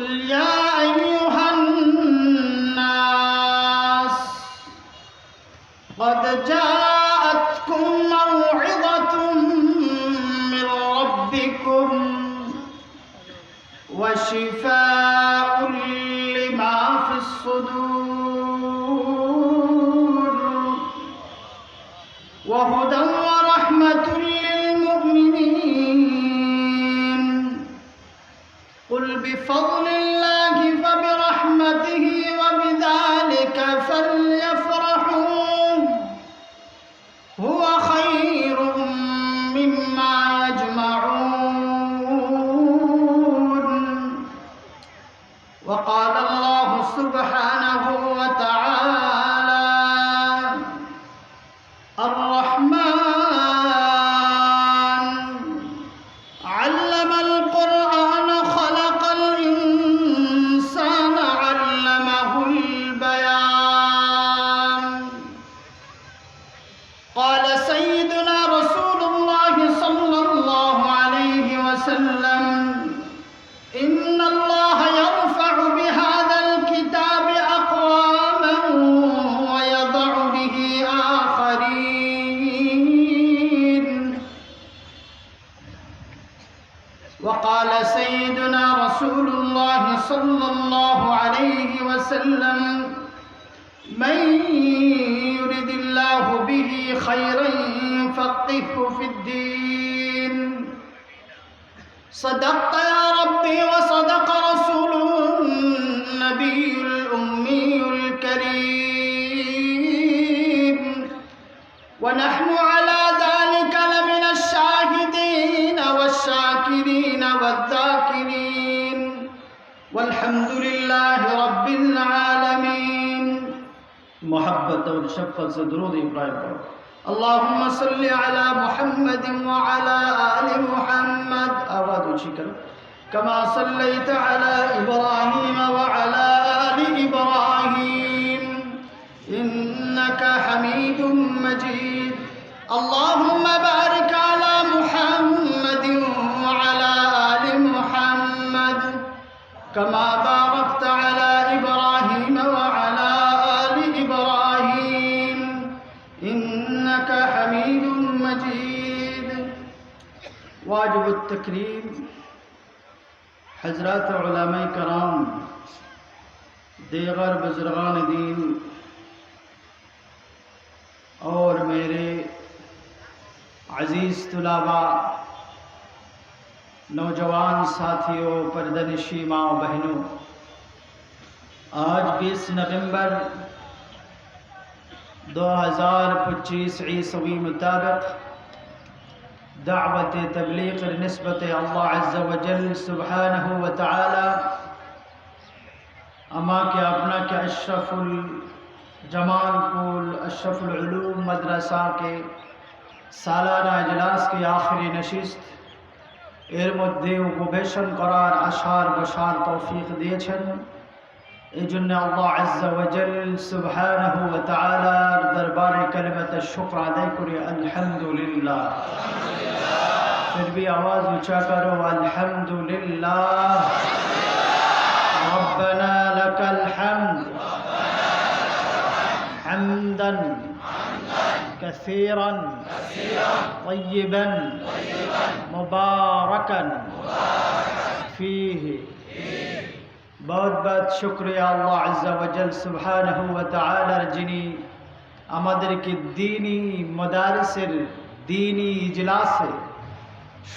يا أيها الناس قد جاءتكم موعظة من ربكم وشفاء لما في الصدور وهدى بفضل الله فبرحمته خيرا يفقهه في الدين. صدقت يا ربي وصدق رسوله النبي الأمي الكريم. ونحن على ذلك لمن الشاهدين والشاكرين والذاكرين. والحمد لله رب العالمين. محبة والشفة درود إبراهيم. اللهم صل على محمد وعلى آل محمد. أراد شكرا كما صليت على إبراهيم وعلى آل إبراهيم. إنك حميد مجيد. اللهم بارك على محمد وعلى آل محمد. كما باركت تقریب حضرات علماء کرام دیگر بزرگان دین اور میرے عزیز طلباء، نوجوان ساتھیوں، پردنشی ماں و بہنوں، آج بیس نومبر دو ہزار پچیس عیسوی مطابق دعوة تبليغ النسبة الله عز وجل سبحانه وتعالى. أماك أبناك أشرف الجمال پول اشرف العلوم مدرسة كي سالانا اجلاس کے آخری نشست এর মধ্যে উপবেশন قرار اشار بشار توفیق دیچن এই জন্য আল্লাহ আজ্জা ওয়াজাল সুবহানাহু ওয়া তাআলার দরবারে কালিমাত শুকর আদায় করি আলহামদুলিল্লাহ फिर भी आवाज ऊंचा करो अल्हम्दुलिल्लाह रब्बना लकल हम्द حمدا كثيرا طيبا مباركا فيه বহুত বহুত শুক্রিয়া আল্লাহ আজাল সুবাহর যিনি আমাদেরকে দিনই মদারসের দিনই ইজলাসে,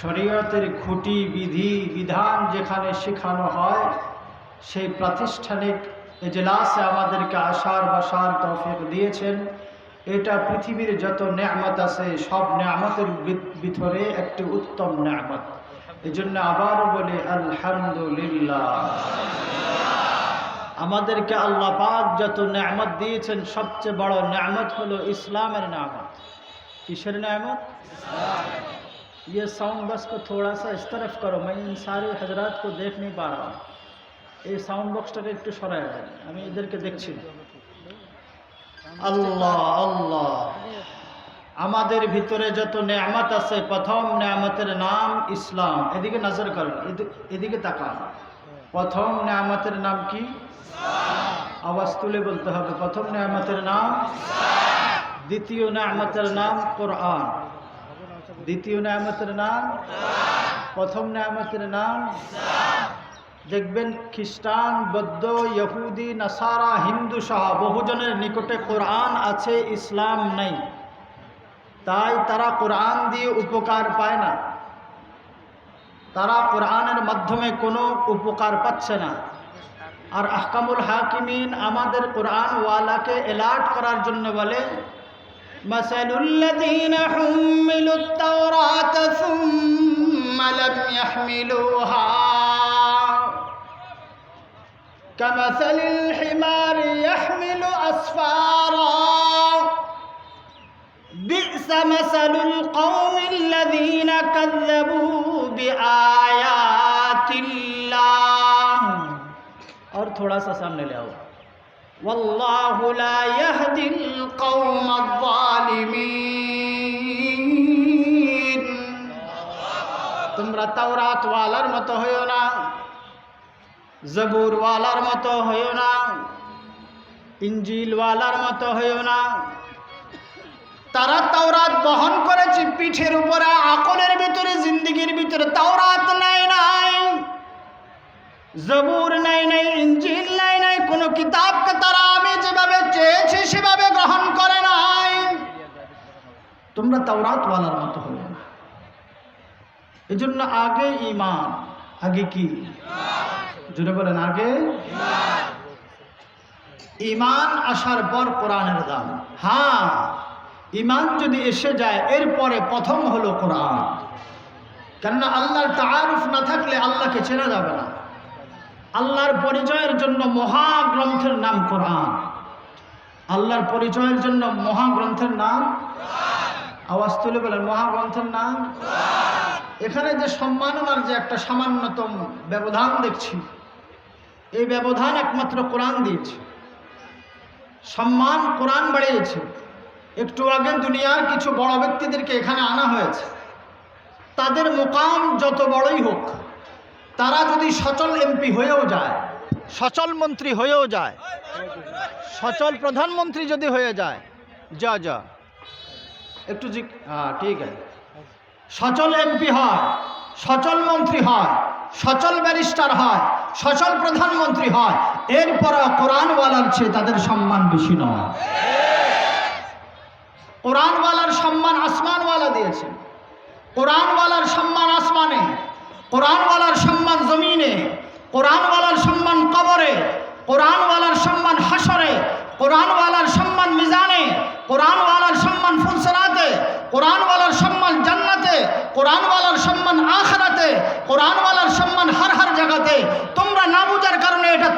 শরীয়তের খুঁটি বিধি, বিধান যেখানে শেখানো হয়, সেই প্রাতিষ্ঠানিক এজলাসে আমাদেরকে আসার বসার তফিক দিয়েছেন। এটা পৃথিবীর যত ন্যামত আছে, সব ন্যামতের ভিতরে একটি উত্তম ন্যামত। এই জন্য আবার বলি আলহামদুলিল্লাহ আমাদেরকে আল্লাহ পাক যত নেয়ামত দিয়েছেন সবচেয়ে বড় নেয়ামত হলো ইসলামের নেয়ামত কিসের নেয়ামত ये साउंड बस को थोड़ा सा इस तरफ करो मैं इन सारे हजरात को देख नहीं पा रहा हूँ এই সাউন্ড বক্সটাকে একটু সরাই দেন আমি এদেরকে দেখছি না। আল্লাহ আল্লাহ আমাদের ভিতরে যত নেয়ামত আছে, প্রথম নেয়ামতের নাম ইসলাম। এদিকে নজর করেন, এদি- এদিকে তাকান। প্রথম নেয়ামতের নাম কি? আওয়াজ তুলে বলতে হবে, প্রথম নেয়ামতের নাম দ্বিতীয় নেয়ামতের নাম কোরআন। দ্বিতীয় নেয়ামতের নাম প্রথম নেয়ামতের নাম দেখবেন খ্রিস্টান, বৌদ্ধ, ইহুদি, নাসারা, হিন্দু সহ বহুজনের নিকটে কোরআন আছে, ইসলাম নেই। তাই তারা কোরআন দিয়ে উপকার পায় না তারা কোরআনের মাধ্যমে কোনো উপকার পাচ্ছে না আর আহকামুল হাকিমিন আমাদের কোরআনওয়ালাকে এলার্ট করার জন্য বলে مثل الذين حملوا التوراة ثم لم يحملوها كمثل الحمار يحمل أسفارا بئس مثل القوم الذين كذبوا بآيات الله और थोड़ा सा सामने ले आओ والله لا يهدي القوم الظالمين তোমরা তাওরাত ওয়ালার মতো হইও না জবুর ওয়ালার মতো হইও না ইঞ্জিল ওয়ালার মতো হইও না তারা তাওরাত বহন করেছে, পিঠের উপরে, আকলের ভিতরে, জিন্দিগির ভিতরে। তাওরাত নাই নাই। জবুর নাই নাই ইঞ্জিল নাই নাই। কোনো কিতাবকে তারা আমি যেভাবে চেয়েছি, সেভাবে গ্রহণ করে নাই। তোমরা তাওরাত ওয়ালার মতো হইও না। এজন্য আগে ইমান আগে কি? জুড়ে বলেন, আগে ইমান আসার পর কোরআনের দাম। হ্যাঁ। ইমান যদি এসে যায়, এরপরে প্রথম হলো কোরআন। কেননা আল্লাহর তাআরুফ না থাকলে আল্লাহকে চেনা যাবে না। আল্লাহর পরিচয়ের জন্য মহাগ্রন্থের নাম কোরআন। আল্লাহর পরিচয়ের জন্য মহাগ্রন্থের নাম? আওয়াজ তুলে বলেন, মহাগ্রন্থের নাম? এখানে যে সম্মাননার যে একটা সামান্যতম ব্যবধান দেখছি, এই ব্যবধান একমাত্র কোরআন দিয়েছে। সম্মান কোরআন বাড়িয়েছে। একটু আগে দুনিয়ার কিছু বড় ব্যক্তিদেরকে এখানে আনা হয়েছে। তাদের মোকাম যত বড়ই হোক, তারা যদি সচল এমপি হয়েও যায়, সচল মন্ত্রী হয়েও যায়, সচল প্রধানমন্ত্রী যদি হয়ে যায় যা যা একটু জি হ্যাঁ ঠিক আছে। সচল এমপি হয়, সচল মন্ত্রী হয়, সচল ব্যারিস্টার হয়, সচল প্রধানমন্ত্রী হয়, এরপরও কোরআনওয়ালার চেয়ে তাদের সম্মান বেশি নয়। কোরআনওয়ালার সম্মান আসমানওয়ালা দিয়েছে কোরআনওয়ালার সম্মান আসমানে কোরআনওয়ালার সম্মান জমিনে কোরআনওয়ালার সম্মান কবরে কোরআনওয়ালার সম্মান হাসরে কোরআনওয়ালার সম্মান মিজানে কোরআনওয়ালার সম্মান ফুলসরাতে কোরআনওয়ালার সম্মান জান্নাতে কোরআনওয়ালার সম্মান আখরাতে কোরআনওয়ালার সম্মান হার হার জায়গাতে তোমরা না বুঝার কারণে এটা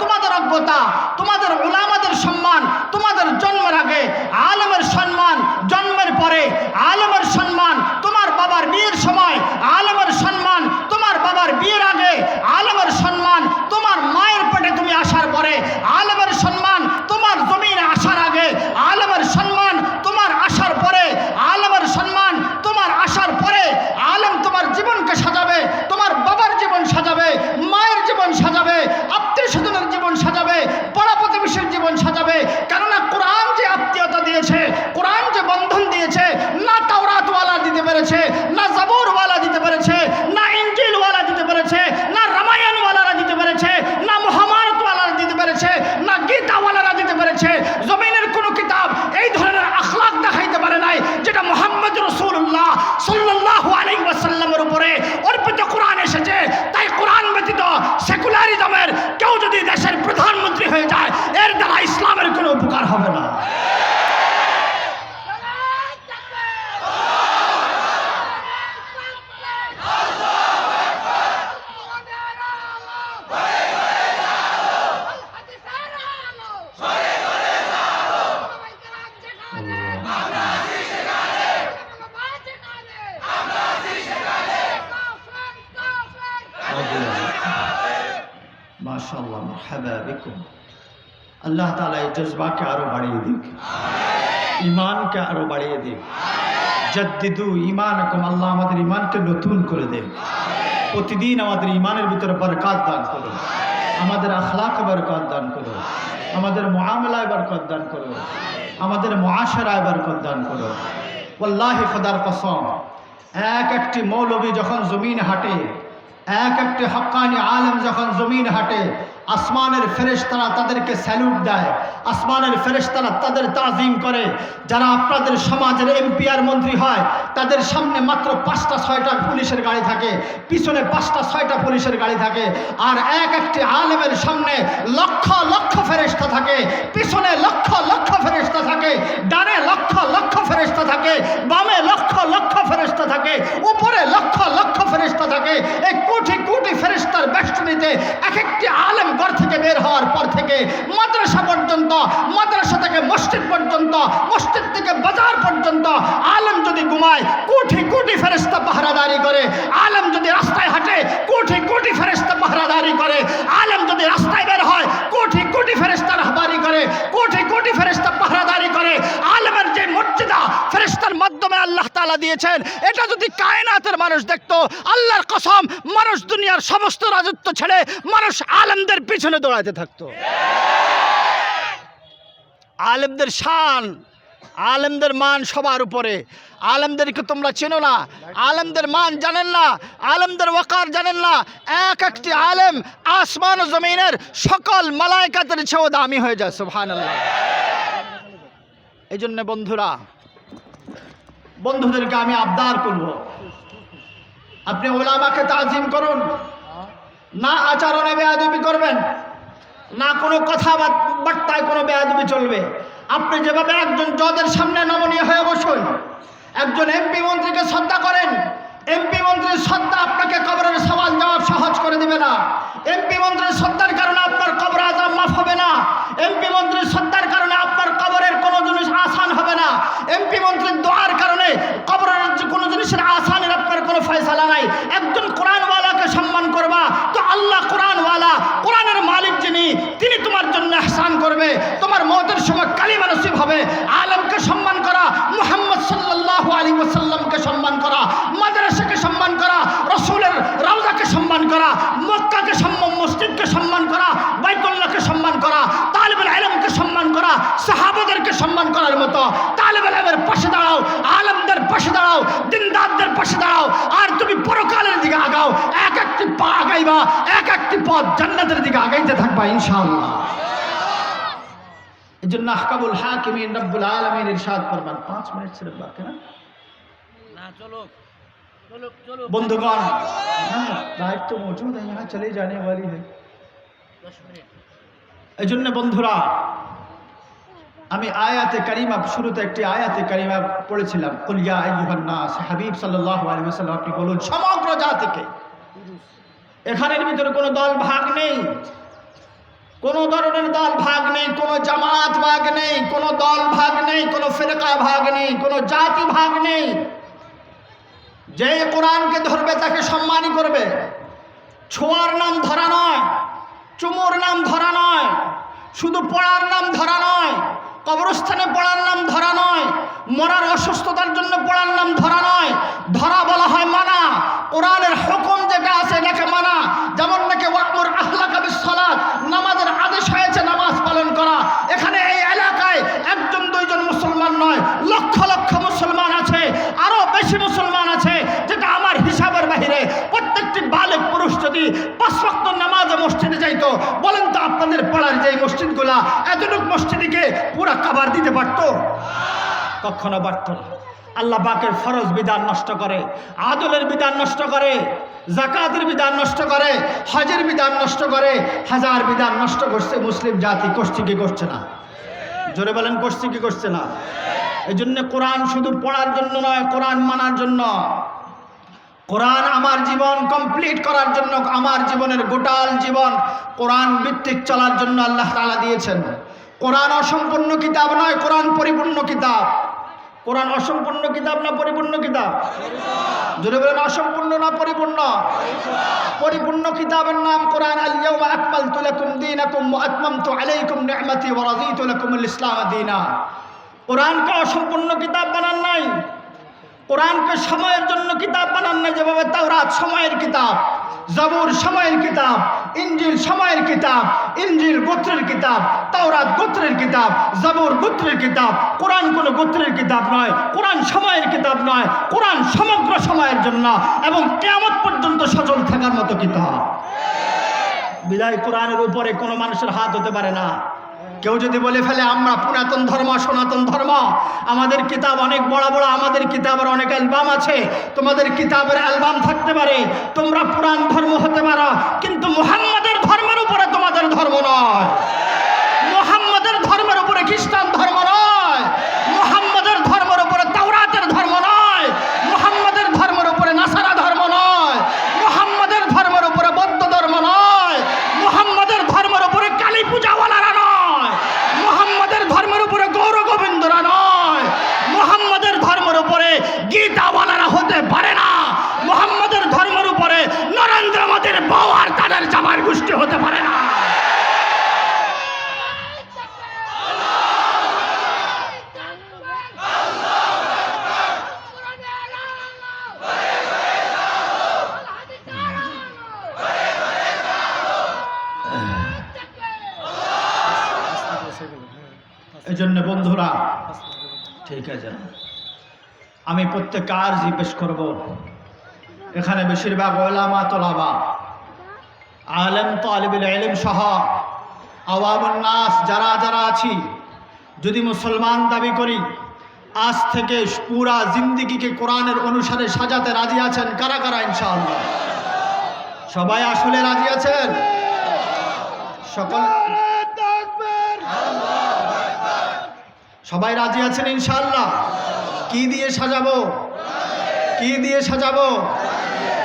অজ্ঞতা তোমাদের ওলামাদের সম্মান, তোমাদের জন্মের আগে আলমের সম্মান, জন্মের পরে আলমের সম্মান, তোমার বাবার বিয়ের সময় আলমের সম্মান, তোমার বাবার বিয়ের আগে আলমের সম্মান, তোমার মায়ের পেটে তুমি আসার পরে আলমের সম্মান, তোমার জমিনে আসার আগে আলমের সম্মান তোমার আসার পরে আলমের সম্মান তোমার আসার পরে আলম তোমার জীবনকে সাজাবে তোমার বাবার জীবন সাজাবে মায়ের জীবন সাজাবে আত্মীয় স্বজনের জীবন সাজাবে পাড়া প্রতিবেশীর জীবন সাজাবে কেননা কোরআন যে আত্মীয়তা দিয়েছে কোরআন যে বন্ধন দিয়েছে না তাওরাতওয়ালা দিতে পেরেছে না জাবুরওয়ালা দিতে পেরেছে না ইঞ্জিলওয়ালা দিতে পেরেছে না রামায়ণওয়ালারা দিতে পেরেছে না মহামারতওয়ালারা দিতে পেরেছে না গীতাওয়ালারা দিতে পেরেছে জমিনের কোনো কিতাব এই ধরনের আখলাক দেখাইতে পারে নাই যেটা মোহাম্মদ রসুল্লাহ সাল্লাহ আলাইহি ওয়াসাল্লামের উপরে অর্পিত কোরআন এসেছে তাই কোরআন ব্যতীত সেকুলারিজমের কেউ যদি দেশের প্রধানমন্ত্রী হয়ে যায় এর দ্বারা ইসলামের কোনো উপকার হবে না মাশাল্লাহ মারহাবা আল্লাহ তাআলা এই জজবাকে আরও বাড়িয়ে দিক। ইমানকে আরও বাড়িয়ে দিক। জাদ্দিদু ইমানকুম আল্লাহ আমাদের ইমানকে নতুন করে দেন। প্রতিদিন আমাদের ইমানের ভিতরে বরকাত দান করো আমাদের আখলাকে বরকত দান করো আমাদের মহামেলায় বরকত দান করো আমাদের মুআশারায় বরকত দান করো ওয়াল্লাহি খোদার কসম। এক একটি মৌলবী যখন জমিন হাঁটে এক একটি হকানি আলম যখন জমিন হাঁটে, আসমানের ফেরেশতারা তাদেরকে স্যালুট দেয়। আসমানের ফেরেশতারা তাদের তাজিম করে। যারা আপনাদের সমাজের এমপিআর মন্ত্রী হয় তাদের সামনে মাত্র পাঁচটা, ছয়টা পুলিশের গাড়ি থাকে, পিছনে পাঁচটা, ছয়টা পুলিশের গাড়ি থাকে, আর এক একটি আলেমের সামনে লক্ষ লক্ষ ফেরেশতা থাকে, পিছনে লক্ষ লক্ষ ফেরেশতা থাকে, ডানে লক্ষ লক্ষ ফেরেশতা থাকে, বামে লক্ষ লক্ষ ফেরেশতা থাকে, উপরে লক্ষ লক্ষ ফেরেশতা থাকে, এই কোটি কোটি ফেরেশতার বেষ্টনীতে এক একটি আলেম ঘর থেকে বের হওয়ার পর থেকে মাদ্রাসা পর্যন্ত, মাদ্রাসা থেকে মসজিদ পর্যন্ত, মসজিদ থেকে বাজার পর্যন্ত আলেম যদি ঘুমায় কোটি কোটি ফেরেশতা পাহারাদারি করে। আলেম যদি রাস্তায় হাঁটে, কোটি কোটি ফেরেশতা পাহারাদারি করে। আলেম যদি রাস্তায় বের হয়, কোটি কোটি ফেরেশতা রাহবারি করে। কোটি কোটি ফেরেশতা পাহারাদারি করে। আলেমের যে মর্যাদা ফেরেস্তার মাধ্যমে আল্লাহ তাআলা দিয়েছেন, এটা যদি কায়নাতের মানুষ দেখতো, আল্লাহর কসম, মানুষ দুনিয়ার সমস্ত রাজত্ব ছেড়ে মানুষ আলমদের পিছনে দৌড়াতে থাকতো। আলেমদের শান আলেমদের মান সবার উপরে। আলেমদেরকে তোমরা চেনো না। আলেমদের মান জানেন না। আলেমদের ওয়াকার জানেন না। এক একটি আলেম আসমান জমিনের সকল মালায়কাতের চেয়েও দামি হয়ে যায় সুবহান এই জন্য বন্ধুরা, বন্ধুদেরকে আমি আবদার করব। আপনি ওলামাকে তাজিম করুন। না আচরণে বেয়াদবি করবেন। না কোনো কথা বার্তায় কোনো বেয়াদবি চলবে। আপনি যেভাবে একজন জজের সামনে নমনীয় হয়ে বসুন একজন এমপি মন্ত্রীকে শ্রদ্ধা করেন এমপি মন্ত্রীর শ্রদ্ধা আপনাকে কবরের সওয়াল জবাব সহজ করে দেবে না। এমপি মন্ত্রীর শ্রদ্ধার কারণে আপনার কবর আজাব মাফ হবে না। এমপি মন্ত্রীর শ্রদ্ধার কারণে আপনার কবরের কোনো জিনিস আসান হবে না। এমপি মন্ত্রীর দোয়ার কারণে কবরের কোনো জিনিসের আসানের আপনার কোনো ফয়সালা নাই। একজন কোরআনওয়ালাকে সম্মান করবা, তো আল্লাহ কোরআনওয়ালা, কোরআনের মালিক যিনি, তিনি তোমার জন্য এহসান করবে। তোমার মতের সময় কালিমা নসিব হবে। আলমকে সম্মান করা মুহাম্মদ সাল্লাল্লাহু আলাইহি ওয়াসাল্লামকে মতো তালিবুল আলমের পাশে দাঁড়াও আলমদের পাশে দাঁড়াও দিনদারদের পাশে দাঁড়াও আর তুমি পরকালের দিকে আগাও এক একটি পা আগাইবা এক একটি পথ জান্নাতের দিকে আগাইতে থাকবা ইনশাআল্লাহ এই জন্য আহকাবুল হাকিমিন রব্বুল আলমিন ইরশাদ করবেন পাঁচ মিনিট ছিল বাকি না না চলো बंधुगण हाँ, लाइट तो मौजूद है यहाँ चले जाने वाली है এই জন্য বন্ধুরা আমি আয়াতে কারিমা, শুরুতে একটি আয়াতে কারিমা পড়েছিলাম। হাবিব ওয়াসাল্লাম, আপনি বলুন, সমগ্র জাতিকে। এখানের ভিতরে কোনো দল ভাগ নেই। কোনো ধরনের দল ভাগ নেই, কোনো জামাত ভাগ নেই, কোনো দল ভাগ নেই, কোনো ফেরকা ভাগ নেই, কোনো জাতি ভাগ নেই। যে কোরআনকে ধরবে, তাকে সম্মানই করবে। ছোঁয়ার নাম ধরা নয়, চুমোর নাম ধরা নয়, শুধু পড়ার নাম ধরা নয় কবরস্থানে পড়ার নাম ধরা নয়। মরার অসুস্থতার জন্য পড়ার নাম ধরা নয়। ধরা বলা হয় মানা। কোরআনের হুকুম যেটা আছে এটাকে মানা। যেমন নাকি ওয়াকমুর কাবিস বিসসালাত নামাজের আদেশ হয়েছে নামাজ মসজিদকে পুরা কাবার দিতে পারতো? কখনো পারত না। আল্লাহ পাকের ফরজ বিধান নষ্ট করে, আদলের বিধান নষ্ট করে, জাকাতের বিধান নষ্ট করে, হজের বিধান নষ্ট করে, হাজার বিধান নষ্ট করছে মুসলিম জাতি, করছে কি করছে না? জোরে বলেন, করছে কি করছে না? এই জন্য কোরআন শুধু পড়ার জন্য নয়, কোরআন মানার জন্য। কোরআন আমার জীবন কমপ্লিট করার জন্য, আমার জীবনের গোটাল জীবন কোরআন ভিত্তিক চলার জন্য আল্লাহ তালা দিয়েছেন। কোরআন অসম্পূর্ণ কিতাব নয়, কোরআন পরিপূর্ণ কিতাব। কোরআন অসম্পূর্ণ কিতাব না পরিপূর্ণ কিতাব? যদি বলেন, অসম্পূর্ণ না পরিপূর্ণ? পরিপূর্ণ কিতাবের নাম কোরআন আল ইয়াউমা আকমালতু লাকুম দীনাকুম ওয়া আতমামতু আলাইকুম নি'মাতি ওয়া লাকুমুল ইসলাম দীনা। কোরআনকে অসম্পূর্ণ কিতাব বানান নাই। কোরআনকে সময়ের জন্য কিতাব বানান না যেভাবে তাওরাত সময়ের কিতাব, জবুর সময়ের কিতাব ইঞ্জিল সময়ের কিতাব ইঞ্জিল গোত্রের কিতাব, তাওরাত গোত্রের কিতাব, জবুর গোত্রের কিতাব, কোরআন কোনো গোত্রের কিতাব নয়, কোরআন সময়ের কিতাব নয়, কোরআন সমগ্র সময়ের জন্য এবং কেয়ামত পর্যন্ত সচল থাকার মতো কিতাব। বিদায় কোরআনের উপরে কোনো মানুষের হাত হতে পারে না। কেউ যদি বলে, ফেলে, আমরা পুরাতন ধর্ম, সনাতন ধর্ম। আমাদের কিতাব অনেক বড় বড়, আমাদের কিতাবের অনেক অ্যালবাম আছে। তোমাদের কিতাবের অ্যালবাম থাকতে পারে। তোমরা পুরাণ ধর্ম হতে পারো, কিন্তু মোহাম্মদের ধর্মের উপরে তোমাদের ধর্ম নয়। মোহাম্মদের ধর্মের উপরে খ্রিস্টান ধর্ম নয় মুহাম্মাদের ধর্মের উপরে তাওরাতের ধর্ম নয় মুহাম্মাদের ধর্মের উপরে নাসারা ধর্ম নয় মুহাম্মাদের ধর্মের উপরে বৌদ্ধ ধর্ম নয় মুহাম্মাদের ধর্মের উপরে কালী পূজাওয়ালারা নয় মুহাম্মাদের ধর্মের উপরে গৌর গোবিন্দরা নয় মুহাম্মাদের ধর্মের উপরে গীতাওয়ালারা হতে পারে না মুহাম্মাদের ধর্মের উপরে নরেন্দ্র মোদীর বউ আর তাদের জামার গোষ্ঠী হতে পারে না। জন্য বন্ধুরা, ঠিক আছে। আমি প্রত্যেককে আর জিজ্ঞেস করব। এখানে বেশিরভাগ ওলামা, তোলাবা। আলেম তালিবুল এলিম সহ আওয়ামুল নাস যারা যারা আছি, যদি মুসলমান দাবি করি, আজ থেকে পুরা জিন্দিগিকে কোরআনের অনুসারে সাজাতে রাজি আছেন কারা কারা ইনশাআল্লাহ? সবাই আসলে রাজি আছেন? সকল সবাই রাজি আছেন ইনশাআল্লাহ? কি দিয়ে সাজাবো? কি দিয়ে সাজাবো?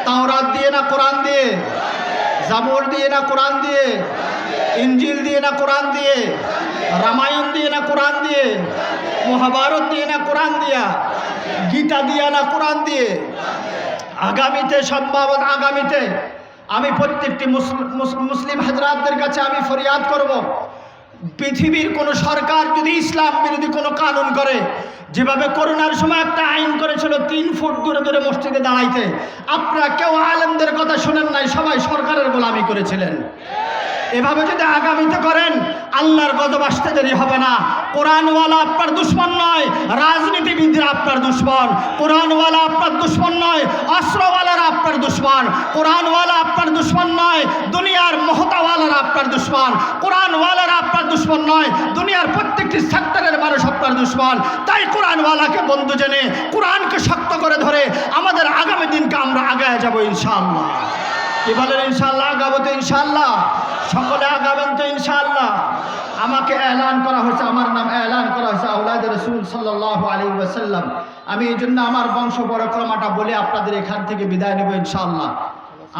তাওরাত দিয়ে না কোরআন দিয়ে? জাবর দিয়ে না কোরআন দিয়ে? ইঞ্জিল দিয়ে না কোরআন দিয়ে? রামায়ণ দিয়ে না কোরআন দিয়ে? মহাভারত দিয়ে না কোরআন দিয়া? গীতা দিয়া না কোরআন দিয়ে? আগামীতে সম্ভাবত আগামীতে আমি প্রত্যেকটি মুসলিম মুসলিম হাজরাতদের কাছে আমি ফরিয়াদ করব। পৃথিবীর কোন সরকার যদি ইসলাম বিরোধী কোনো কানুন করে যেভাবে করোনার সময় একটা আইন করেছিল, তিন ফুট দূরে দূরে মসজিদে দাঁড়াইতে। আপনারা কেউ আলেমদের কথা শোনেন নাই, সবাই সরকারের গোলামি করেছিলেন। এভাবে যদি আগামীতে করেন, আল্লাহর গজব আসতে দেরি হবে না। কোরআনওয়ালা আপনার দুশ্মন নয়, রাজনীতিবিদরা আপনার দুশ্মন। কোরআনওয়ালা আপনার দুশ্মন নয়, অস্ত্রওয়ালারা আপনার দুশ্মন। কোরআনওয়ালা আপনার দুশ্মন নয়, দুনিয়ার মহতাওয়ালারা আপনার দুশ্মন। কোরআনওয়ালারা আপনার দুশ্মন নয়, দুনিয়ার প্রত্যেকটি সেক্টরের মানুষ আপনার দুশ্মন। তাই কোরআনওয়ালাকে বন্ধু জেনে, কোরআনকে শক্ত করে ধরে আমাদের আগামী দিনকে আমরা আগায় যাব ইনশাআল্লাহ। কি ইনশাল্লাহ আগাবো তো ইনশাল্লাহ সকলে আগাবেন তো ইনশাল্লাহ আমাকে এলান করা হয়েছে, আমার নাম এলান করা হয়েছে আউলাদ রসুল সাল্লাহ আলী ওয়াসাল্লাম। আমি এই জন্য আমার বংশ পরক্রমাটা বলে আপনাদের এখান থেকে বিদায় নেব ইনশাল্লাহ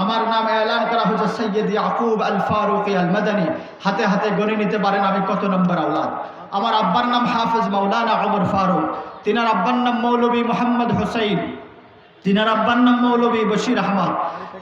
আমার নাম এলান করা হয়েছে সৈয়দ ইয়াকুব আল ফারুক আল মাদানী হাতে হাতে গণে নিতে পারেন আমি কত নম্বর আউলাদ আমার আব্বার নাম হাফিজ মাওলানা ওমর ফারুক। তিনার আব্বার নাম মৌলবী মোহাম্মদ হোসাইন। তিনার আব্বার নাম মৌলবী বশির আহমদ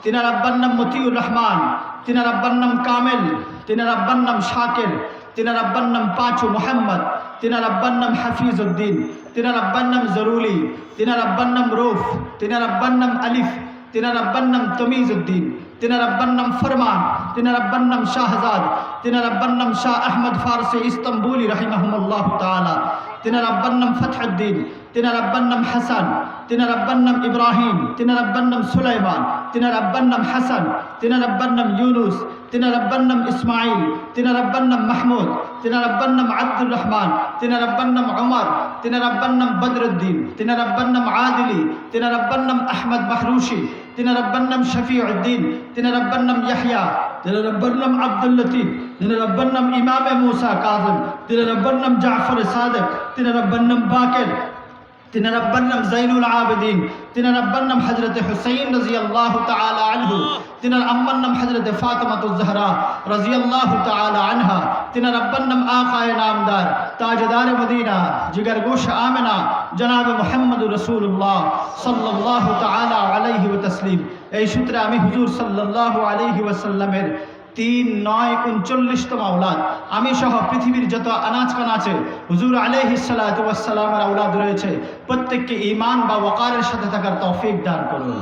তিনার আব্বার নাম মতিউর রহমান তিনার আব্বার নাম কামেল তিনার আব্বার নাম শাকের তিনার আব্বার নাম পাঁচু মোহাম্মদ তিনার আব্বার নাম হাফিজ উদ্দিন তিনার আব্বার নাম জরুলি তিনার আব্বার নাম রৌফ তিনার আব্বার নাম আলিফ তিনার আব্বার নাম তমিজ উদ্দিন তিনার আব্বার নাম ফরমান তিনার আব্বার নাম শাহজাদ তিনার আব্বার নাম শাহ আহমদ ফারসি ইস্তম্বুলি রাহিমাহুল্লাহ তাআলা তিনার আব্বার নাম ফতহুদ্দিন তিনার আব্বার নাম হাসান তিনার আব্বার নাম ইব্রাহিম তিনার আব্বার নাম সুলাইমান তিনার আব্বার নাম হাসান তিনার আব্বার নাম ইউনুস তিনার আব্বার নাম ইসমাইল তিনার আব্বার নাম মাহমুদ তিনার আব্বার নাম আব্দুর রহমান তিনার আব্বার নাম উমর তিনার আব্বার নাম বদরুদ্দিন তিনার আব্বার নাম আদিলি তিনার আব্বার নাম আহমদ মাহরুশি তিনার আব্বার নাম শফিউদ্দিন তিনার আব্বার নাম ইয়াহয়া তিনার আব্বার নাম আব্দুল লতিফ তিনার আব্বার নাম ইমামে মুসা কাজম তিনার আব্বার নাম জাফর সাদেক তিনার আব্বার নাম বাকের তিনার আব্বার নাম জাইনুল আবেদিন তিনার আব্বার নাম হজরত হুসাইন রাজি আল্লাহ তালা আনহু তিনার আম্মার নাম হজরত ফাতেমাতুজ জাহরা রাজি আল্লাহ তালা আনহা তিনার আব্বার নাম আকায় নামদার তাজদার মদিনা জিগার গোশ আমেনা জনাব মোহাম্মদ রসুল্লাহ সাল্লাহ তালা আলাইহি ও তসলিম এই সূত্রে আমি হুজুর সাল্লাহ আলাইহি ওয়াসাল্লামের তিন, নয় উনচল্লিশতম আওলাদ। আমি সহ পৃথিবীর যত আনাজ কানাচে হুজুর আলহিসাল্লামের আওলাদ রয়েছে, প্রত্যেককে ইমান বা ওয়াকারের সাথে থাকার তৌফিক দান করুন।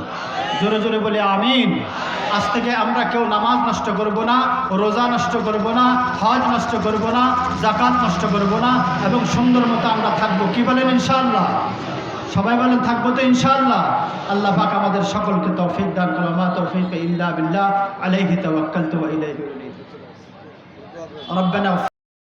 জোরে জোরে বলে, আমিন। আজ থেকে আমরা কেউ নামাজ নষ্ট করব না, রোজা নষ্ট করব না, হজ নষ্ট করব না জাকাত নষ্ট করব না, এবং সুন্দর মতো আমরা থাকব। কি বলেন ইনশাআল্লাহ? সবাই ভালো থাকব তো ইনশাআল্লাহ। আল্লাহ পাক আমাদের সকলকে তৌফিক দান করো মা তৌফিক ইল্লা বিল্লাহ। আলাইহি তাওয়াক্কালতু ওয়া ইলাইহি রব্বানা